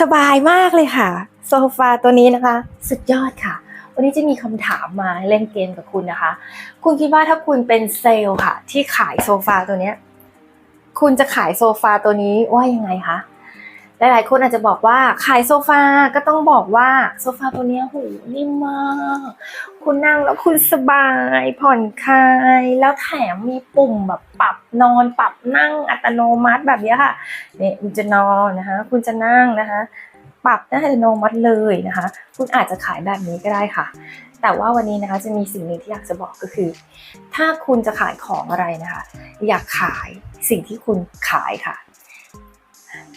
สบายมากเลยค่ะโซฟาตัวนี้นะคะ สุดยอดค่ะ วันนี้จะมีคำถามมาเล่นเกมกับคุณนะคะ คุณคิดว่าถ้าคุณเป็นเซลล์ค่ะ ที่ขายโซฟาตัวนี้ คุณจะขายโซฟาตัวนี้ว่ายังไงคะ หลายๆคนอาจจะบอกว่าขายโซฟาก็ต้องบอกว่าโซฟาตัวนี้หูนิ่มมาก คุณนั่งแล้วคุณสบายผ่อนคลาย แล้วแถมมีปุ่มแบบปรับนอนปรับนั่งอัตโนมัติแบบนี้ค่ะเนี่ยคุณจะนอนนะคะ คุณจะนั่งนะคะ ปรับได้อัตโนมัติเลยนะคะ คุณอาจจะขายแบบนี้ก็ได้ค่ะ แต่ว่าวันนี้นะคะจะมีสิ่งหนึ่งที่อยากจะบอกก็คือ ถ้าคุณจะขายของอะไรนะคะ อยากขายสิ่งที่คุณขายค่ะ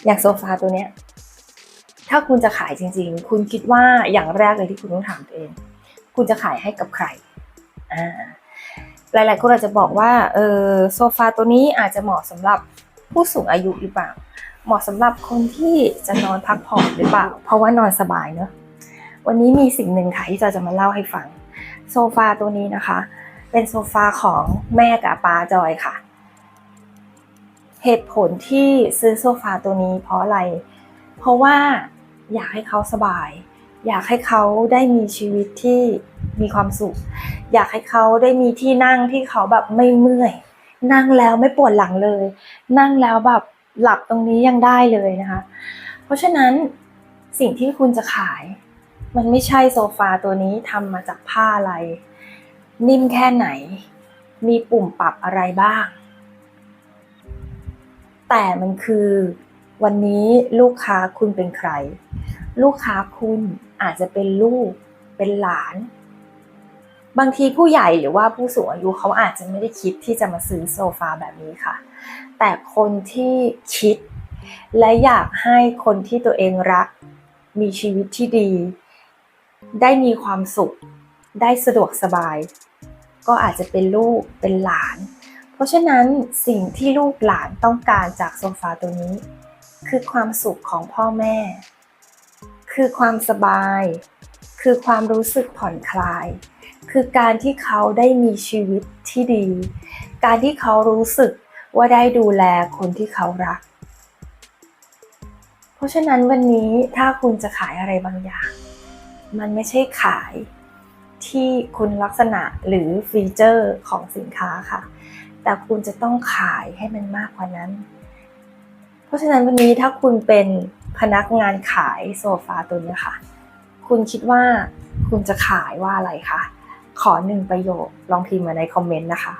อย่างโซฟาตัวเนี้ย ถ้าคุณจะขายจริง ๆ คุณคิดว่าอย่างแรกเลยที่คุณต้องถามตัวเอง คุณจะขายให้กับใครอ่าหลาย ๆ คนอาจจะบอกว่าเออโซฟาตัวนี้อาจจะเหมาะสำหรับผู้สูงอายุหรือเปล่า เหมาะสำหรับคนที่จะนอนพักผ่อนหรือเปล่า เพราะว่านอนสบายเนอะวันนี้มีสิ่งหนึ่งค่ะที่จะจะมาเล่าให้ฟัง โซฟาตัวนี้นะคะ เป็นโซฟาของแม่กับป้าจอยค่ะ เหตุผลที่ซื้อโซฟาตัวนี้เพราะอะไร เพราะว่าอยากให้เขาสบาย อยากให้เขาได้มีชีวิตที่มีความสุข อยากให้เขาได้มีที่นั่งที่เขาแบบไม่เมื่อย นั่งแล้วไม่ปวดหลังเลย นั่งแล้วแบบหลับตรงนี้ยังได้เลยนะคะ เพราะฉะนั้นสิ่งที่คุณจะขาย มันไม่ใช่โซฟาตัวนี้ทำมาจากผ้าอะไร นิ่มแค่ไหน มีปุ่มปรับอะไรบ้าง แต่มันคือวันนี้ลูกค้าคุณเป็นใคร ลูกค้าคุณอาจจะเป็นลูกเป็นหลาน บางทีผู้ใหญ่หรือว่าผู้สูงอายุเขาอาจจะไม่ได้คิดที่จะมาซื้อโซฟาแบบนี้ค่ะ แต่คนที่คิด และอยากให้คนที่ตัวเองรัก มีชีวิตที่ดี ได้มีความสุข ได้สะดวกสบาย ก็อาจจะเป็นลูกเป็นหลาน ราะฉะนั้นสิ่งที่ลูกหลานต้องการจากโซฟาตัวนี้ คือความสุขของพ่อแม่ คือความสบาย คือความรู้สึกผ่อนคลาย คือการที่เขาได้มีชีวิตที่ดี การที่เขารู้สึกว่าได้ดูแลคนที่เขารัก เพราะฉะนั้นวันนี้ถ้าคุณจะขายอะไรบางอย่าง มันไม่ใช่ขายที่คุณลักษณะหรือฟีเจอร์ของสินค้าค่ะ แต่คุณจะต้องขายให้มันมากกว่านั้น เพราะฉะนั้นวันนี้ถ้าคุณเป็นพนักงานขายโซฟาตัวนี้ค่ะ คุณคิดว่าคุณจะขายว่าอะไรคะ ขอหนึ่งประโยคลองพิมพ์มาในคอมเมนต์นะคะ